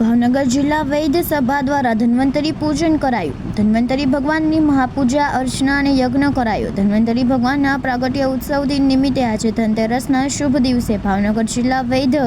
ભાવનગર જિલ્લા વૈદ્ય સભા દ્વારા ધન્વંતરી પૂજન કરાયું. ધન્વંતરી ભગવાનની મહાપૂજા, અર્ચના અને યજ્ઞ કરાયો. ધન્વંતરી ભગવાનના પ્રાગટ્ય ઉત્સવ દિન નિમિત્તે આજે ધનતેરસના શુભ દિવસે ભાવનગર જિલ્લા વૈદ્ય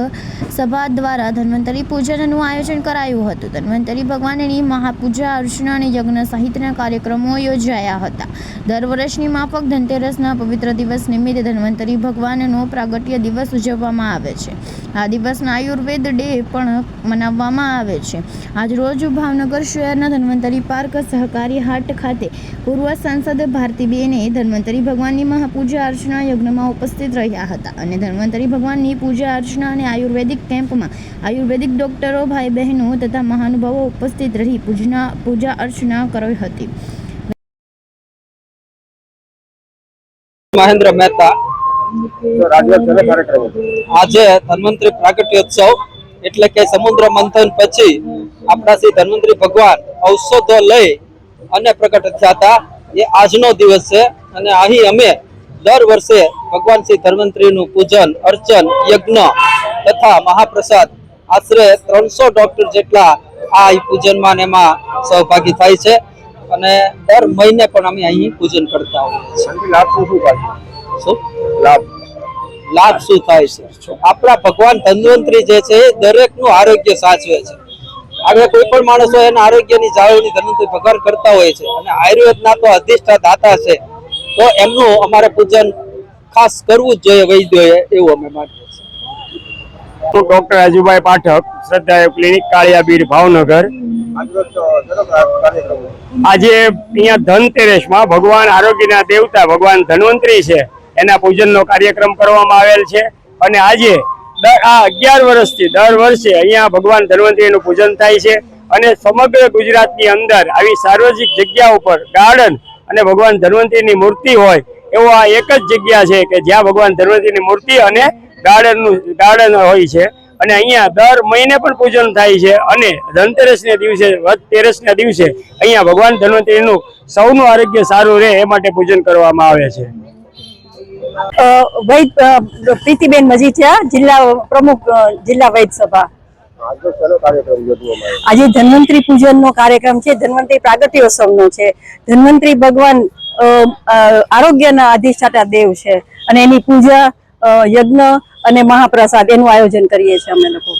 સભા દ્વારા ધન્વંતરી પૂજનનું આયોજન કરાયું હતું. ધન્વંતરી ભગવાનની મહાપૂજા, અર્ચના અને યજ્ઞ સહિતના કાર્યક્રમો યોજાયા હતા. દર વર્ષની માફક ધનતેરસના પવિત્ર દિવસ નિમિત્તે ધન્વંતરી ભગવાનનો પ્રાગટ્ય દિવસ ઉજવવામાં આવે છે. આ દિવસના આયુર્વેદ ડે પણ મનાવવામાં આવે છે. આજ રોજ ભાવનગર શહેરના ધન્વંતરી પાર્ક સહકારી હાટ ખાતે પૂર્વ સાંસદ ભારતીબેને ધન્વંતરી ભગવાનની મહાપૂજા, અર્ચના, યજ્ઞમાં ઉપસ્થિત રહ્યા હતા અને ધન્વંતરી ભગવાનની પૂજા, અર્ચના અને આયુર્વેદિક કેમ્પમાં આયુર્વેદિક ડોક્ટરો ભાઈ બહેનો તથા મહાનુભાવો ઉપસ્થિત રહી પૂજના પૂજા અર્ચના કરી હતી. મહેન્દ્ર મહેતા. આજે ધન્વંતરી પ્રાગટ્યોત્સવ એટલે કે સમુદ્ર મંથન પછી આપણા શ્રી ધન્વંતરી ભગવાન ઔષધો લઈ અને પ્રગટ થયા હતા. એ આજનો દિવસ છે અને અહીં અમે દર વર્ષે ભગવાન શ્રી ધન્વંતરીનું પૂજન અર્ચન યજ્ઞ તથા મહાપ્રસાદ આશરે ત્રણસો ડોક્ટર જેટલા આ પૂજનમાં ને એમાં સહભાગી થાય છે. અને દર મહિને પણ અમે અહીં પૂજન કરતા હોઈએ છીએ. લાભ શું લાભ. લાભ શું થાય છે? આપણા ભગવાન ધન્વંતરી જે છે દરેકનું આરોગ્ય સાચવે છે. આગળ કોઈ પણ માણસ હોય એના આરોગ્યની જાળવણી ધન્વંતરી ભગવાન કરતા હોય છે અને આયુર્વેદના તો અધિષ્ઠા દાતા છે તો એમનું અમારે પૂજન ખાસ કરવું જ જોઈએ વૈદ્યોએ એવું અમે માનીએ. છીએ હું ડોક્ટર રાજુભાઈ પાઠક શ્રદ્ધા ક્લિનિક કાળિયાબીર ભાવનગર? આજે અહીંયા ધનતેરસમાં ભગવાન આરોગ્યના દેવતા, ભગવાન ધન્વંતરી છે. એના પૂજનનો કાર્યક્રમ કરવામાં આવેલ છે. અને આજે આ અગિયાર વર્ષથી, દર વર્ષે અહીંયા ભગવાન ધન્વંતરીનું પૂજન થાય છે. અને સમગ્ર ગુજરાતની અંદર આવી સાર્વજનિક જગ્યા ઉપર ગાર્ડન અને ભગવાન ધન્વંતરીની મૂર્તિ હોય, એવો આ એક જ જગ્યા છે કે જ્યાં ભગવાન ધન્વંતરીની મૂર્તિ અને ગાર્ડનનું ગાર્ડન હોય છે. અને અહીંયા દર મહિને પણ પૂજન થાય છે. અને ધનતેરસને દિવસે વધ તેરસના દિવસે અહીંયા ભગવાન ધન્વંતરીનું સૌનું આરોગ્ય સારું રહે એ માટે પૂજન કરવામાં આવે છે. વૈદ પ્રીતિબેન મજીઠિયા જિલ્લા પ્રમુખ જિલ્લા વૈદ સભા. આજે ધન્વંતરી પૂજનનો કાર્યક્રમ છે. ધન્વંતરી પ્રાગટ્યોત્સવનો છે. ધન્વંતરી ભગવાન આરોગ્યના અધિષ્ઠાતા દેવ છે. અને એની પૂજા યજ્ઞ અને મહાપ્રસાદ એનું આયોજન કરીએ છીએ અમે લોકો.